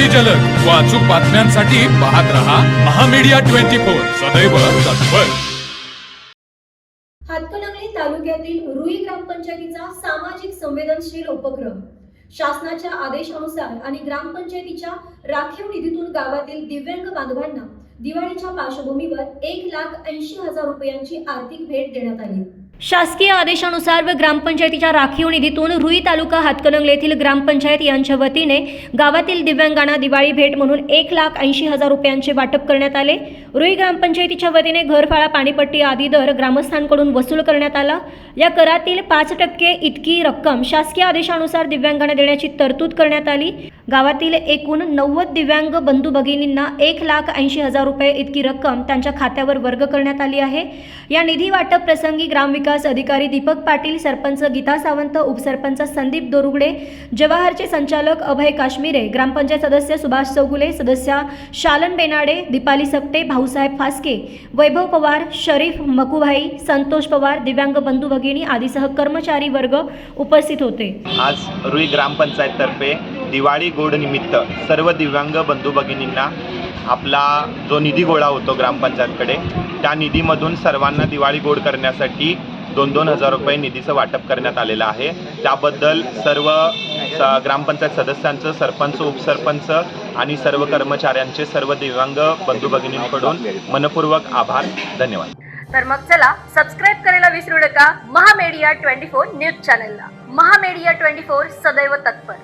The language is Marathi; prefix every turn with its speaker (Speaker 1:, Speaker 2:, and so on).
Speaker 1: अति जलद. व अचूक बातम्यांसाठी पाहत रहा महामीडिया ट्वेंटी फोर. सदैव तत्पर.
Speaker 2: हातकणंगले तालुक्यातील रुई ग्रामपंचायतीचा सामाजिक संवेदनशील उपक्रम. शासनाच्या आदेशानुसार आणि ग्रामपंचायतीच्या राखीव निधीतून गावातील दिव्यांग बांधवांना दिवाळीच्या पार्श्वभूमीवर एक लाख ऐंशी हजार रुपयांची आर्थिक भेट देण्यात आली. शासकीय आदेशानुसार व ग्रामपंचायतीच्या राखीव निधीतून रुई तालुका हातकणंगले येथील ग्रामपंचायत यांच्या वतीने गावातील दिव्यांगांना दिवाळी भेट म्हणून एक लाख ऐंशी हजार रुपयांचे वाटप करण्यात आले. रुई ग्रामपंचायतीच्या वतीने घरफाळा पाणीपट्टी आदी दर ग्रामस्थांकडून वसूल करण्यात आला. या करातील पाच टक्के इतकी रक्कम शासकीय आदेशानुसार दिव्यांगांना देण्याची तरतूद करण्यात आली. गावातील एकूण नव्वद दिव्यांग बंधू भगिनींना एक लाख ऐंशी हजार रुपये इतकी रक्कम त्यांच्या खात्यावर वर्ग करण्यात आली आहे. या निधी वाटप प्रसंगी ग्रामविकास अधिकारी दीपक पाटील सरपंच गीता सावंत उपसरपंच संदीप दोरुगडे जवाहरचे संचालक अभय काश्मीरे ग्रामपंचायत सदस्य सुभाष चौगुले सदस्या शालन बेनाडे दीपाली सप्टे भाऊसाहेब फास्के वैभव पवार शरीफ मकुभाई संतोष पवार दिव्यांग बंधू भगिनी आदीसह कर्मचारी वर्ग उपस्थित होते.
Speaker 3: आज रुई ग्रामपंचायततर्फे दिवाळी गोड निमित्त सर्व दिव्यांग बंधू भगिनींना आपला जो निधी गोळा होतो ग्रामपंचायतकडे त्या निधीमधून सर्वांना दिवाळी गोड करण्यासाठी दोन दोन हजार रुपये निधीचं वाटप करण्यात आलेलं आहे. त्याबद्दल सर्व ग्रामपंचायत सदस्यांचं सरपंच उपसरपंच आणि सर्व कर्मचाऱ्यांचे सर्व दिव्यांग बंधू भगिनींकडून मनपूर्वक आभार. धन्यवाद.
Speaker 2: तर मग चला सबस्क्राईब करायला विसरू नका. महामेडिया ट्वेंटी फोर न्यूज चॅनलला. महामेडिया ट्वेंटी फोर सदैव तत्पर.